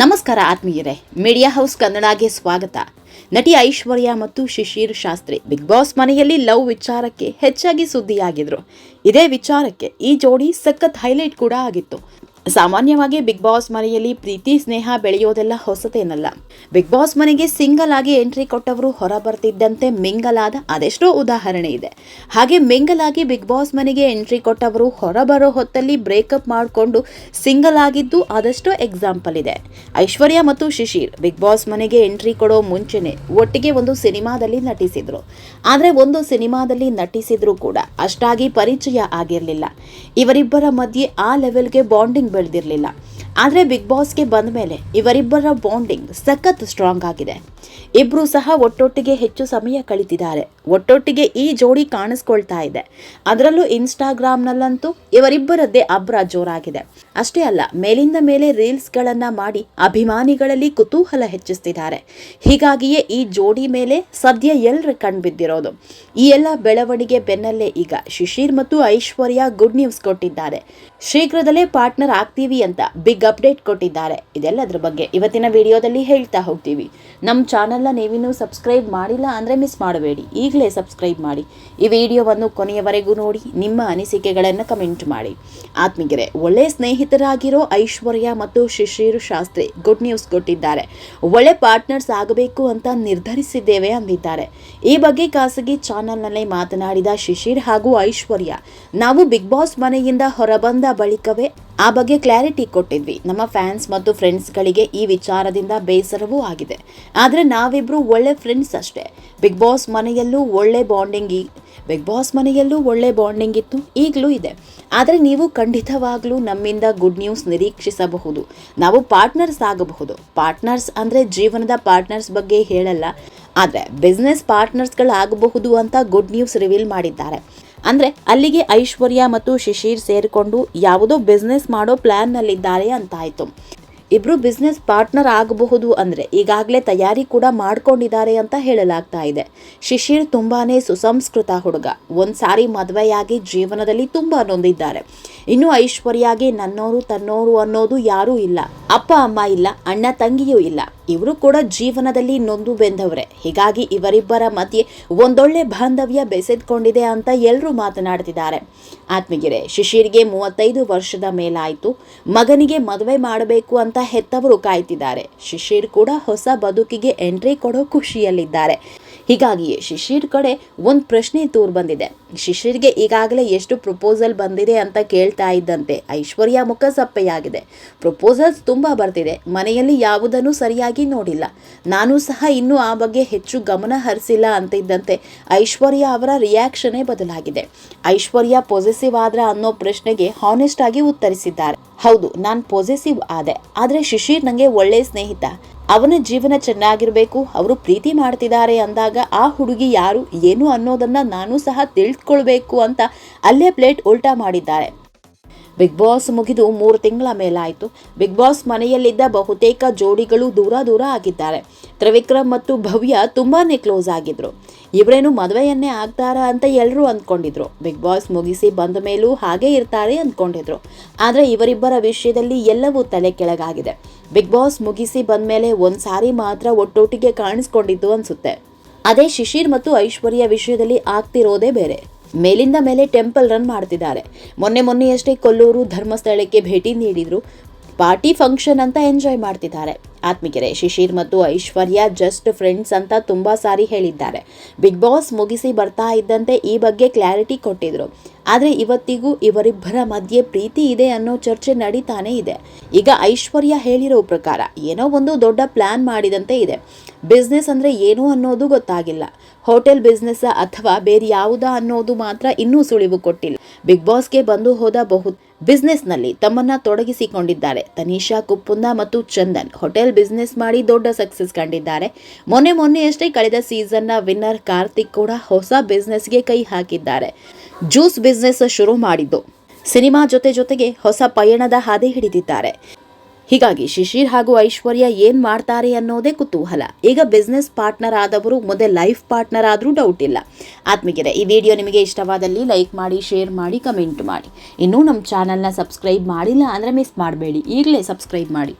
ನಮಸ್ಕಾರ ಆತ್ಮೀಯರೇ media house ಕನ್ನಡಗೆ ಸ್ವಾಗತ. ನಟಿ ಐಶ್ವರ್ಯ ಮತ್ತು ಶಿಶಿರ್ ಶಾಸ್ತ್ರಿ ಬಿಗ್ ಬಾಸ್ ಮನೆಯಲ್ಲಿ ಲವ್ ವಿಚಾರಕ್ಕೆ ಹೆಚ್ಚಾಗಿ ಸುದ್ದಿಯಾಗಿದ್ರು. ಇದೇ ವಿಚಾರಕ್ಕೆ ಈ ಜೋಡಿ ಸಖತ್ ಹೈಲೈಟ್ ಕೂಡ ಆಗಿತ್ತು. ಸಾಮಾನ್ಯವಾಗಿ ಬಿಗ್ ಬಾಸ್ ಮನೆಯಲ್ಲಿ ಪ್ರೀತಿ, ಸ್ನೇಹ ಬೆಳೆಯೋದೆಲ್ಲ ಹೊಸತೇನಲ್ಲ. ಬಿಗ್ ಬಾಸ್ ಮನೆಗೆ ಸಿಂಗಲ್ ಆಗಿ ಎಂಟ್ರಿ ಕೊಟ್ಟವರು ಹೊರ ಬರ್ತಿದ್ದಂತೆ ಮಿಂಗಲಾದ ಅದೆಷ್ಟೋ ಉದಾಹರಣೆ ಇದೆ. ಹಾಗೆ ಮಿಂಗಲ್ ಆಗಿ ಬಿಗ್ ಬಾಸ್ ಮನೆಗೆ ಎಂಟ್ರಿ ಕೊಟ್ಟವರು ಹೊರ ಬರೋ ಹೊತ್ತಲ್ಲಿ ಬ್ರೇಕಪ್ ಮಾಡಿಕೊಂಡು ಸಿಂಗಲ್ ಆಗಿದ್ದು ಅದಷ್ಟೋ ಎಕ್ಸಾಂಪಲ್ ಇದೆ. ಐಶ್ವರ್ಯ ಮತ್ತು ಶಿಶಿರ್ ಬಿಗ್ ಬಾಸ್ ಮನೆಗೆ ಎಂಟ್ರಿ ಕೊಡೋ ಮುಂಚೆನೆ ಒಟ್ಟಿಗೆ ಒಂದು ಸಿನಿಮಾದಲ್ಲಿ ನಟಿಸಿದ್ರು. ಆದರೆ ಒಂದು ಸಿನಿಮಾದಲ್ಲಿ ನಟಿಸಿದ್ರು ಕೂಡ ಅಷ್ಟಾಗಿ ಪರಿಚಯ ಆಗಿರಲಿಲ್ಲ. ಇವರಿಬ್ಬರ ಮಧ್ಯೆ ಆ ಲೆವೆಲ್ಗೆ ಬಾಂಡಿಂಗ್ ಬೆಳೆದಿರಲಿಲ್ಲ. ಆದರೆ ಬಿಗ್ ಬಾಸ್ಗೆ ಬಂದ ಮೇಲೆ ಇವರಿಬ್ಬರ ಬಾಂಡಿಂಗ್ ಸಖತ್ ಸ್ಟ್ರಾಂಗ್ ಆಗಿದೆ. ಇಬ್ಬರು ಸಹ ಒಟ್ಟೊಟ್ಟಿಗೆ ಹೆಚ್ಚು ಸಮಯ ಕಳೀತಿದ್ದಾರೆ. ಒಟ್ಟೊಟ್ಟಿಗೆ ಈ ಜೋಡಿ ಕಾಣಿಸ್ಕೊಳ್ತಾ ಇದೆ. ಅದರಲ್ಲೂ ಇನ್ಸ್ಟಾಗ್ರಾಮ್ನಲ್ಲಂತೂ ಇವರಿಬ್ಬರದ್ದೇ ಅಬ್ರ ಜೋರಾಗಿದೆ. ಅಷ್ಟೇ ಅಲ್ಲ, ಮೇಲಿಂದ ಮೇಲೆ ರೀಲ್ಸ್ಗಳನ್ನು ಮಾಡಿ ಅಭಿಮಾನಿಗಳಲ್ಲಿ ಕುತೂಹಲ ಹೆಚ್ಚಿಸ್ತಿದ್ದಾರೆ. ಹೀಗಾಗಿಯೇ ಈ ಜೋಡಿ ಮೇಲೆ ಸದ್ಯ ಎಲ್ಲರ ಕಣ್ಬಿದ್ದಿರೋದು ಈ ಎಲ್ಲ ಬೆಳವಣಿಗೆ ಬೆನ್ನಲ್ಲೇ ಈಗ ಶಿಶಿರ್ ಮತ್ತು ಐಶ್ವರ್ಯ ಗುಡ್ ನ್ಯೂಸ್ ಕೊಟ್ಟಿದ್ದಾರೆ. ಶೀಘ್ರದಲ್ಲೇ ಪಾರ್ಟ್ನರ್ ಆಗ್ತೀವಿ ಅಂತ ಬಿಗ್ ಅಪ್ಡೇಟ್ ಕೊಟ್ಟಿದ್ದಾರೆ. ಇದೆಲ್ಲದರ ಬಗ್ಗೆ ಇವತ್ತಿನ ವಿಡಿಯೋದಲ್ಲಿ ಹೇಳ್ತಾ ಹೋಗ್ತೀವಿ. ನಮ್ಮ ಚಾನಲ್ನ ನೀವಿನ್ನೂ ಸಬ್ಸ್ಕ್ರೈಬ್ ಮಾಡಿಲ್ಲ ಅಂದರೆ ಮಿಸ್ ಮಾಡಬೇಡಿ. ಈಗಲೇ ಸಬ್ಸ್ಕ್ರೈಬ್ ಮಾಡಿ. ಈ ವಿಡಿಯೋವನ್ನು ಕೊನೆಯವರೆಗೂ ನೋಡಿ, ನಿಮ್ಮ ಅನಿಸಿಕೆಗಳನ್ನು ಕಮೆಂಟ್ ಮಾಡಿ. ಆತ್ಮಿಗೆರೆ ಒಳ್ಳೆ ಸ್ನೇಹಿತರಾಗಿರೋ ಐಶ್ವರ್ಯ ಮತ್ತು ಶಿಶಿರು ಶಾಸ್ತ್ರಿ ಗುಡ್ ನ್ಯೂಸ್ ಕೊಟ್ಟಿದ್ದಾರೆ. ಒಳ್ಳೆ ಪಾರ್ಟ್ನರ್ಸ್ ಆಗಬೇಕು ಅಂತ ನಿರ್ಧರಿಸಿದ್ದೇವೆ ಅಂದಿದ್ದಾರೆ. ಈ ಬಗ್ಗೆ ಖಾಸಗಿ ಚಾನಲ್ನಲ್ಲಿ ಮಾತನಾಡಿದ ಶಿಶಿರ್ ಹಾಗೂ ಐಶ್ವರ್ಯ, ನಾವು ಬಿಗ್ ಬಾಸ್ ಮನೆಯಿಂದ ಹೊರಬಂದ ಬಳಿಕವೇ ಆ ಬಗ್ಗೆ ಕ್ಲಾರಿಟಿ ಕೊಟ್ಟಿದ್ವಿ. ನಮ್ಮ ಫ್ಯಾನ್ಸ್ ಮತ್ತು ಫ್ರೆಂಡ್ಸ್ಗಳಿಗೆ ಈ ವಿಚಾರದಿಂದ ಬೇಸರವೂ ಆಗಿದೆ. ಆದರೆ ನಾವಿಬ್ಬರು ಒಳ್ಳೆ ಫ್ರೆಂಡ್ಸ್ ಅಷ್ಟೇ. ಬಿಗ್ ಬಾಸ್ ಮನೆಯಲ್ಲೂ ಒಳ್ಳೆ ಬಾಂಡಿಂಗ್ ಬಿಗ್ ಬಾಸ್ ಮನೆಯಲ್ಲೂ ಒಳ್ಳೆ ಬಾಂಡಿಂಗ್ ಇತ್ತು. ಈಗಲೂ ಇದೆ. ಆದರೆ ನೀವು ಖಂಡಿತವಾಗಲೂ ನಮ್ಮಿಂದ ಗುಡ್ ನ್ಯೂಸ್ ನಿರೀಕ್ಷಿಸಬಹುದು. ನಾವು ಪಾರ್ಟ್ನರ್ಸ್ ಆಗಬಹುದು. ಪಾರ್ಟ್ನರ್ಸ್ ಅಂದರೆ ಜೀವನದ ಪಾರ್ಟ್ನರ್ಸ್ ಬಗ್ಗೆ ಹೇಳಲ್ಲ. ಆದರೆ ಬಿಸ್ನೆಸ್ ಪಾರ್ಟ್ನರ್ಸ್ಗಳಾಗಬಹುದು ಅಂತ ಗುಡ್ ನ್ಯೂಸ್ ರಿವೀಲ್ ಮಾಡಿದ್ದಾರೆ. ಅಂದ್ರೆ ಅಲ್ಲಿಗೆ ಐಶ್ವರ್ಯ ಮತ್ತು ಶಿಶಿರ್ ಸೇರಿಕೊಂಡು ಯಾವುದೋ ಬಿಸ್ನೆಸ್ ಮಾಡೋ ಪ್ಲ್ಯಾನ್ನಲ್ಲಿದ್ದಾರೆ ಅಂತಾಯ್ತು. ಇಬ್ರು ಬಿಸ್ನೆಸ್ ಪಾರ್ಟ್ನರ್ ಆಗಬಹುದು ಅಂದ್ರೆ ಈಗಾಗಲೇ ತಯಾರಿ ಕೂಡ ಮಾಡ್ಕೊಂಡಿದ್ದಾರೆ ಅಂತ ಹೇಳಲಾಗ್ತಾ ಇದೆ. ಶಿಶಿರ್ ತುಂಬಾನೇ ಸುಸಂಸ್ಕೃತ ಹುಡುಗ. ಒಂದು ಸಾರಿ ಮದುವೆಯಾಗಿ ಜೀವನದಲ್ಲಿ ತುಂಬಾ ನೊಂದಿದ್ದಾರೆ. ಇನ್ನು ಐಶ್ವರ್ಯಾಗೆ ನನ್ನೋರು ತನ್ನೋರು ಅನ್ನೋದು ಯಾರೂ ಇಲ್ಲ. ಅಪ್ಪ, ಅಮ್ಮ ಇಲ್ಲ, ಅಣ್ಣ, ತಂಗಿಯೂ ಇಲ್ಲ. ಇವರು ಕೂಡ ಜೀವನದಲ್ಲಿ ನೊಂದು ಬೆಂದವ್ರೆ. ಹೀಗಾಗಿ ಇವರಿಬ್ಬರ ಮಧ್ಯೆ ಒಂದೊಳ್ಳೆ ಬಾಂಧವ್ಯ ಬೆಸೆದ್ಕೊಂಡಿದೆ ಅಂತ ಎಲ್ಲರೂ ಮಾತನಾಡ್ತಿದ್ದಾರೆ. ಆತ್ಮಗಿರೆ ಶಿಶಿರ್ಗೆ ಮೂವತ್ತೈದು ವರ್ಷದ ಮೇಲಾಯಿತು. ಮಗನಿಗೆ ಮದುವೆ ಮಾಡಬೇಕು ಅಂತ ಹೆತ್ತವರು ಕಾಯ್ತಿದ್ದಾರೆ. ಶಿಶಿರ್ ಕೂಡ ಹೊಸ ಬದುಕಿಗೆ ಎಂಟ್ರಿ ಕೊಡೋ ಖುಷಿಯಲ್ಲಿದ್ದಾರೆ. ಹೀಗಾಗಿಯೇ ಶಿಶಿರ್ ಕಡೆ ಒಂದು ಪ್ರಶ್ನೆ ತೂರ್ ಬಂದಿದೆ. ಶಿಶಿರ್ಗೆ ಈಗಾಗಲೇ ಎಷ್ಟು ಪ್ರಪೋಸಲ್ ಬಂದಿದೆ ಅಂತ ಕೇಳ್ತಾ ಇದ್ದಂತೆ ಐಶ್ವರ್ಯ ಮುಖ ಸಪ್ಪೆಯಾಗಿದೆ ಪ್ರಪೋಸಲ್ಸ್ ತುಂಬ ಬರ್ತಿದೆ. ಮನೆಯಲ್ಲಿ ಯಾವುದನ್ನು ಸರಿಯಾಗಿ ನೋಡಿಲ್ಲ. ನಾನು ಸಹ ಇನ್ನೂ ಆ ಬಗ್ಗೆ ಹೆಚ್ಚು ಗಮನ ಹರಿಸಿಲ್ಲ ಅಂತ ಇದ್ದಂತೆ ಐಶ್ವರ್ಯ ಅವರ ರಿಯಾಕ್ಷನೇ ಬದಲಾಗಿದೆ. ಐಶ್ವರ್ಯ ಪೊಸೆಸಿವ್ ಆದ್ರ ಅನ್ನೋ ಪ್ರಶ್ನೆಗೆ ಹಾನೆಸ್ಟ್ ಆಗಿ ಉತ್ತರಿಸಿದ್ದಾರೆ. ಹೌದು, ನಾನು ಪೊಸೆಸಿವ್ ಆದೆ. ಆದರೆ ಶಿಶಿರ್ ನನಗೆ ಒಳ್ಳೆ ಸ್ನೇಹಿತ. ಅವನ ಜೀವನ ಚೆನ್ನಾಗಿರಬೇಕು, ಅವರು ಪ್ರೀತಿ ಮಾಡ್ತಿದ್ದಾರೆ ಅಂದಾಗ ಆ ಹುಡುಗಿ ಯಾರು, ಏನು ಅನ್ನೋದನ್ನು ನಾನು ಸಹ ತಿಳಿದುಕೊಳ್ಬೇಕು ಅಂತ ಅಲ್ಲೇ ಪ್ಲೇಟ್ ಉಲ್ಟಾ ಮಾಡಿದ್ದಾರೆ. ಬಿಗ್ ಬಾಸ್ ಮುಗಿದು ಮೂರು ತಿಂಗಳ ಮೇಲಾಯಿತು. ಬಿಗ್ ಬಾಸ್ ಮನೆಯಲ್ಲಿದ್ದ ಬಹುತೇಕ ಜೋಡಿಗಳು ದೂರ ದೂರ ಆಗಿದ್ದಾರೆ. ತ್ರಿವಿಕ್ರಮ್ ಮತ್ತು ಭವ್ಯ ತುಂಬಾನೇ ಕ್ಲೋಸ್ ಆಗಿದ್ರು. ಇವರೇನು ಮದುವೆಯನ್ನೇ ಆಗ್ತಾರಾ ಅಂತ ಎಲ್ಲರೂ ಅಂದ್ಕೊಂಡಿದ್ರು. ಬಿಗ್ ಬಾಸ್ ಮುಗಿಸಿ ಬಂದ ಮೇಲೂ ಹಾಗೆ ಇರ್ತಾರೆ ಅಂದ್ಕೊಂಡಿದ್ರು. ಆದರೆ ಇವರಿಬ್ಬರ ವಿಷಯದಲ್ಲಿ ಎಲ್ಲವೂ ತಲೆ ಕೆಳಗಾಗಿದೆ. ಬಿಗ್ ಬಾಸ್ ಮುಗಿಸಿ ಬಂದ್ಮೇಲೆ ಒಂದು ಸಾರಿ ಮಾತ್ರ ಒಟ್ಟೊಟ್ಟಿಗೆ ಕಾಣಿಸ್ಕೊಂಡಿದ್ದು ಅನ್ಸುತ್ತೆ. ಅದೇ ಶಿಶಿರ್ ಮತ್ತು ಐಶ್ವರ್ಯ ವಿಷಯದಲ್ಲಿ ಆಗ್ತಿರೋದೇ ಬೇರೆ. ಮೇಲಿಂದ ಮೇಲೆ ಟೆಂಪಲ್ ರನ್ ಮಾಡ್ತಿದ್ದಾರೆ. ಮೊನ್ನೆ ಮೊನ್ನೆಯಷ್ಟೇ ಕೊಲ್ಲೂರು ಧರ್ಮಸ್ಥಳಕ್ಕೆ ಭೇಟಿ ನೀಡಿದ್ರು. ಪಾರ್ಟಿ ಫಂಕ್ಷನ್ ಅಂತ ಎಂಜಾಯ್ ಮಾಡ್ತಿದ್ದಾರೆ. ಆತ್ಮಿಕೆರೆ, ಶಿಶಿರ್ ಮತ್ತು ಐಶ್ವರ್ಯ ಜಸ್ಟ್ ಫ್ರೆಂಡ್ಸ್ ಅಂತ ತುಂಬಾ ಸಾರಿ ಹೇಳಿದ್ದಾರೆ. ಬಿಗ್ ಬಾಸ್ ಮುಗಿಸಿ ಬರ್ತಾ ಇದ್ದಂತೆ ಈ ಬಗ್ಗೆ ಕ್ಲಾರಿಟಿ ಕೊಟ್ಟಿದ್ರು. ಆದರೆ ಇವತ್ತಿಗೂ ಇವರಿಬ್ಬರ ಮಧ್ಯೆ ಪ್ರೀತಿ ಇದೆ ಅನ್ನೋ ಚರ್ಚೆ ನಡೀತಾನೆ ಇದೆ. ಈಗ ಐಶ್ವರ್ಯ ಹೇಳಿರೋ ಪ್ರಕಾರ ಏನೋ ಒಂದು ದೊಡ್ಡ ಪ್ಲಾನ್ ಮಾಡಿದಂತೆ ಇದೆ. ಬಿಸ್ನೆಸ್ ಅಂದ್ರೆ ಏನು ಅನ್ನೋದು ಗೊತ್ತಾಗಿಲ್ಲ. ಹೋಟೆಲ್ ಬಿಸ್ನೆಸ್ ಅಥವಾ ಬೇರೆ ಯಾವುದಾ ಅನ್ನೋದು ಮಾತ್ರ ಇನ್ನೂ ಸುಳಿವು ಕೊಟ್ಟಿಲ್ಲ. ಬಿಗ್ ಬಾಸ್ಗೆ ಬಂದು ಹೋದ ಬಹು ಬಿಸ್ನೆಸ್ನಲ್ಲಿ ತಮ್ಮನ್ನ ತೊಡಗಿಸಿಕೊಂಡಿದ್ದಾರೆ. ತನಿಷಾ, ಕುಪ್ಪುಂದ ಮತ್ತು ಚಂದನ್ ಹೋಟೆಲ್ ಬಿಸ್ನೆಸ್ ಮಾಡಿ ದೊಡ್ಡ ಸಕ್ಸಸ್ ಕಂಡಿದ್ದಾರೆ. ಮೊನ್ನೆ ಮೊನ್ನೆಯಷ್ಟೇ ಕಳೆದ ಸೀಸನ್ನ ವಿನ್ನರ್ ಕಾರ್ತಿಕ್ ಕೂಡ ಹೊಸ ಬಿಸ್ನೆಸ್ಗೆ ಕೈ ಹಾಕಿದ್ದಾರೆ. ಜ್ಯೂಸ್ ಬಿಸ್ನೆಸ್ ಶುರು ಮಾಡಿದ್ದು. ಸಿನಿಮಾ ಜೊತೆ ಜೊತೆಗೆ ಹೊಸ ಪಯಣದ ಹಾದಿ ಹಿಡಿದಿದ್ದಾರೆ. ಹೀಗಾಗಿ ಶಿಶಿರ್ ಹಾಗೂ ಐಶ್ವರ್ಯ ಏನ್ ಮಾಡ್ತಾರೆ ಅನ್ನೋದೇ ಕುತೂಹಲ. ಈಗ ಬಿಸ್ನೆಸ್ ಪಾರ್ಟ್ನರ್ ಆದವರು, ಮುಂದೆ ಲೈಫ್ ಪಾರ್ಟ್ನರ್ ಆದರೂ ಡೌಟ್ ಇಲ್ಲ. ಆತ್ಮೀಗೆರೆ ಈ ವಿಡಿಯೋ ನಿಮಗೆ ಇಷ್ಟವಾದಲ್ಲಿ ಲೈಕ್ ಮಾಡಿ ಶೇರ್ ಮಾಡಿ ಕಮೆಂಟ್ ಮಾಡಿ. ಇನ್ನೂ ನಮ್ಮ ಚಾನಲ್ನ ಸಬ್ಸ್ಕ್ರೈಬ್ ಮಾಡಿಲ್ಲ ಅಂದರೆ ಮಿಸ್ ಮಾಡಬೇಡಿ. ಈಗಲೇ ಸಬ್ಸ್ಕ್ರೈಬ್ ಮಾಡಿ.